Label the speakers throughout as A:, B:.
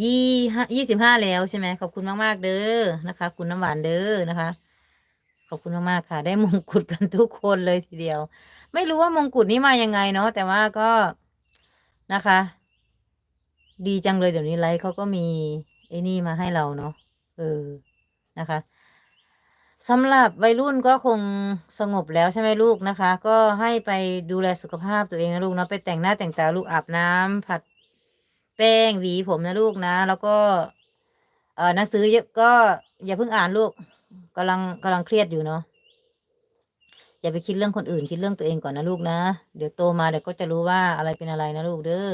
A: ยี่ห้ายี่สิบห้าแล้วใช่ไหมขอบคุณมาก ๆ เด้อนะคะ คุณน้ำหวานเด้อนะคะ ขอบคุณมาก ๆ ค่ะ ได้มงกุฎกันทุกคนเลยทีเดียว ไม่รู้ว่ามงกุฎนี้มายังไงเนาะแต่ว่าก็นะคะ ดีจังเลยเดี๋ยวนี้ไลฟ์เขาก็มีไอ้นี่มาให้เราเนาะเออนะคะสำหรับวัยรุ่นก็คงสงบแล้วใช่ไหมลูกนะคะ ก็ให้ไปดูแลสุขภาพตัวเองนะลูกเนาะไปแต่งหน้าแต่งตาลูกอาบน้ำผัด แป้งหวีผมนะลูกนะ แล้วก็ เออหนังสือเยอะก็อย่าเพิ่งอ่านลูกกำลังกำลังเครียดอยู่เนาะอย่าไปคิดเรื่องคนอื่นคิดเรื่องตัวเองก่อนนะลูกนะ เดี๋ยวโตมาเดี๋ยวก็จะรู้ว่าอะไรเป็นอะไรนะลูกเด้อ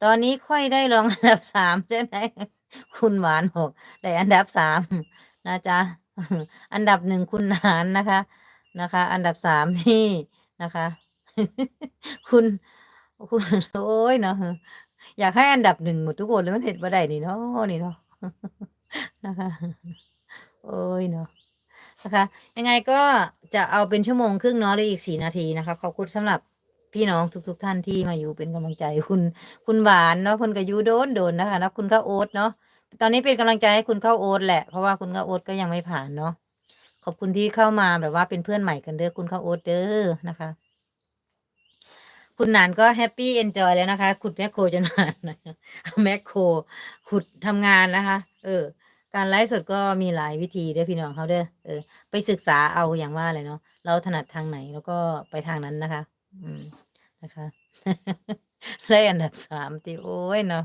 A: ตอนนี้ค่อยได้รองอันดับสามใช่ไหมคุณหวานบอกได้อันดับสามนะจ๊ะอันดับหนึ่งคุณหนานนะคะ นะคะ อันดับสามนี่นะคะ คุณคุณโอ้ยเนาะ อยากให้อันดับหนึ่งหมดทุกคนเลยมันเห็นว่าได้นี่เนาะนี่เนาะนะคะโอ้ยเนาะนะคะยังไงก็จะเอาเป็นชั่วโมงครึ่งเนาะหรืออีกสี่นาทีนะคะขอบคุณสำหรับพี่น้องทุกๆท่านที่มาอยู่เป็นกำลังใจคุณคุณหวานเนาะคุณกายุโดนโดนนะคะนะคุณข้าโอ๊ตเนาะตอนนี้เป็นกำลังใจให้คุณข้าโอ๊ตแหละเพราะว่าคุณข้าโอ๊ตก็ยังไม่ผ่านเนาะขอบคุณที่เข้ามาแบบว่าเป็นเพื่อนใหม่กันเด้อคุณข้าโอ๊ตเด้อนะคะ คุณหนานก็แฮปปี้เอนจอยแล้วนะคะ ขุดแมคโครจนนานนแมคโครขุดทำงานนะคะ เออ การไลฟ์สดก็มีหลายวิธีด้อพี่น้องเขาเด้อเออ ไปศึกษาเอาอย่างว่าเลยเนาะเราถนัดทางไหนแล้วก็ไปทางนั้นนะคะ อืมนะคะได้อันดับสามติโอ้ยเนาะ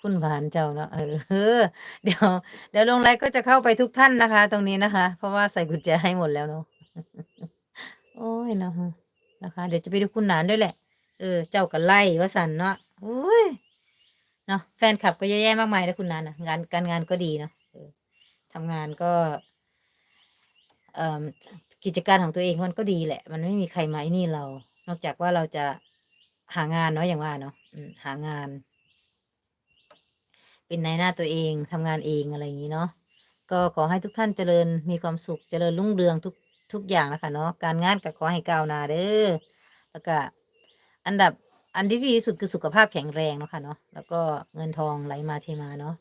A: คุณหวานเจ้าเนาะเออเออเดี๋ยว เดี๋ยวลงไลฟ์ก็จะเข้าไปทุกท่านนะคะ ตรงนี้นะคะ เพราะว่าใส่กุญแจให้หมดแล้วเนาะโอ้ยเนาะ นะคะเดี๋ยวจะไปดูคุณหนานด้วยแหละ เออ เจ้ากันไล่ว่าสันเนาะโอ้ยเนาะแฟนคลับก็เยอะแยะมากมายนะคุณหนานนะงานการงานก็ดีเนาะทำงานก็เอ่อกิจการของตัวเองมันก็ดีแหละ มันไม่มีใครมาไอ้นี่เรา นอกจากว่าเราจะหางานเนาะอย่างว่าเนาะหางาน เป็นนายหน้าตัวเองทำงานเองอะไรอย่างนี้เนาะก็ขอให้ทุกท่านเจริญมีความสุขเจริญรุ่งเรืองทุก ทุกอย่างนะคะเนาะการงานก็ขอให้ก้าวหน้าเด้อแล้วก็อันดับอันที่ดีที่สุดคือสุขภาพแข็งแรงเนาะค่ะเนาะแล้วก็เงินทองไหลมาเทมาเนาะ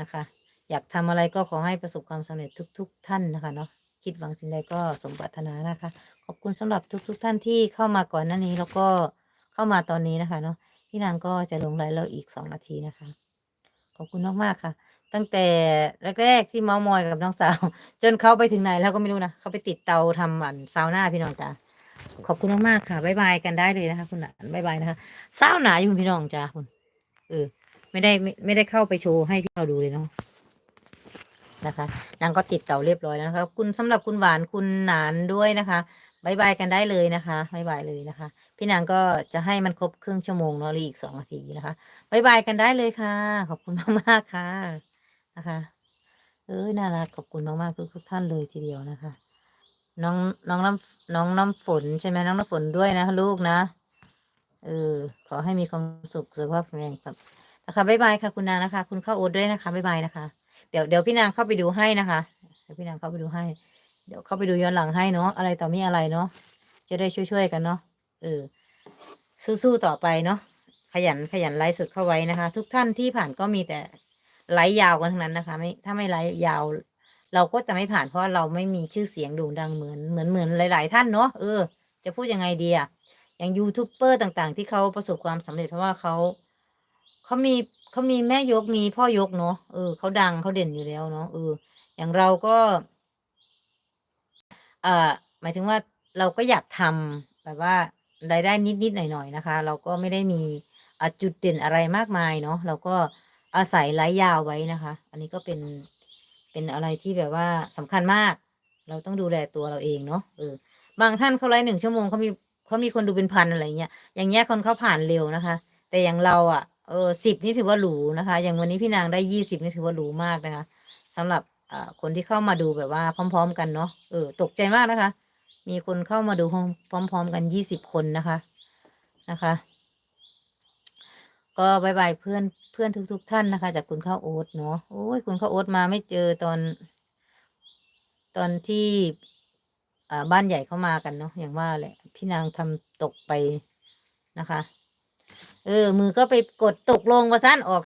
A: นะคะ อยากทำอะไรก็ขอให้ประสบความสำเร็จทุกๆท่านนะคะเนาะคิดหวังสิ่งใดก็สมปรารถนานะคะ ขอบคุณสำหรับทุกๆท่านที่เข้ามาก่อนหน้านี้แล้วก็เข้ามาตอนนี้นะคะเนาะพี่นางก็จะลงไลน์แล้วอีกสองนาทีนะคะ ขอบคุณมากๆค่ะ ตั้งแต่แรกๆที่เมามอยกับน้องสาว จนเขาไปถึงไหนแล้วก็ไม่รู้นะเขาไปติดเตาทำอันซาวน่าพี่น้องจ้าขอบคุณมากๆค่ะบ๊ายบายกันได้เลยนะคะ คุณหลานบ๊ายบายนะคะซาวหนาอยู่พี่น้องจ้าคุณเออไม่ได้ไม่ไม่ได้เข้าไปโชว์ให้พี่เราดูเลยเนาะนะคะนางก็ติดเตาเรียบร้อยแล้วนะคะขอบคุณสำหรับคุณหวานคุณหนานด้วยนะคะบายบายกันได้เลยนะคะบายบายเลยนะคะ พี่นางก็จะให้มันครบครึ่งชั่วโมงเนาะหรืออีกสองนาทีนะคะบายบายกันได้เลยค่ะ ขอบคุณมากๆค่ะ นะคะเอ้ยน่ารักขอบคุณมากๆทุกทุกท่านเลยทีเดียวนะคะ น้องน้องน้ำน้องน้ำฝนใช่ไหมน้องน้ำฝนด้วยนะลูกนะเออขอให้มีความสุขสุขภาพแข็งแรงครับนะคะบ๊ายบายค่ะคุณนางนะคะ คุณเข้าโอ๊ตด้วยนะคะบ๊ายบายนะคะ เดี๋ยวเดี๋ยวพี่นางเข้าไปดูให้นะคะเดี๋ยวพี่นางเข้าไปดูให้ เดี๋ยวเข้าไปดูย้อนหลังให้เนาะอะไรต่อมีอะไรเนาะจะได้ช่วยๆกันเนาะเออสู้ๆต่อไปเนาะขยันขยันไลฟ์สดเข้าไว้นะคะ ทุกท่านที่ผ่านก็มีแต่ ไลฟ์ยาวกันทั้งนั้นนะคะ ไม่ถ้าไม่ไลฟ์ยาว เราก็จะไม่ผ่านเพราะเราไม่มีชื่อเสียงโด่งดังเหมือนเหมือนเหมือนหลาย ๆ ท่านเนาะเออ จะพูดยังไงดีอะอย่างยูทูบเบอร์ต่างๆ ที่เขาประสบความสำเร็จเพราะว่าเขาเขามีเขามีแม่ยกมีพ่อยกเนาะเออเขาดังเขาเด่นอยู่แล้วเนาะเออ อย่างเราก็เอ่อหมายถึงว่าเราก็อยากทำแบบว่ารายได้นิดๆหน่อยๆนะคะ เราก็ไม่ได้มีจุดเด่นอะไรมากมายเนาะเราก็ อาศัยไลฟ์ยาวไว้นะคะ อันนี้ก็เป็นเป็นอะไรที่แบบว่าสำคัญมาก เราต้องดูแลตัวเราเองเนาะเออบางท่านเขาไลฟ์หนึ่งชั่วโมงเขามีเขามีคนดูเป็นพันอะไรเงี้ยอย่างเงี้ยคนเขาผ่านเร็วนะคะ แต่อย่างเราอะเออสิบนี่ถือว่าหรูนะคะ อย่างวันนี้พี่นางได้ยี่สิบนี่ถือว่าหรูมากนะคะสำหรับอ่คนที่เข้ามาดูแบบว่าพร้อม ๆ กันเนาะเออตกใจมากนะคะ มีคนเข้ามาดูพร้อมๆกันยี่สิบคนนะคะนะคะ ก็บายบายเพื่อนเพื่อนทุกๆท่านนะคะ จากคุณข้าวโอ๊ตเนาะโอ้ยคุณข้าวโอ๊ตมาไม่เจอตอน ตอนที่อ่าบ้านใหญ่เข้ามากันเนาะอย่างว่าแหละ พี่นางทำตกไปนะคะ เออ มือก็ไปกดตกลงว่าสั้นออก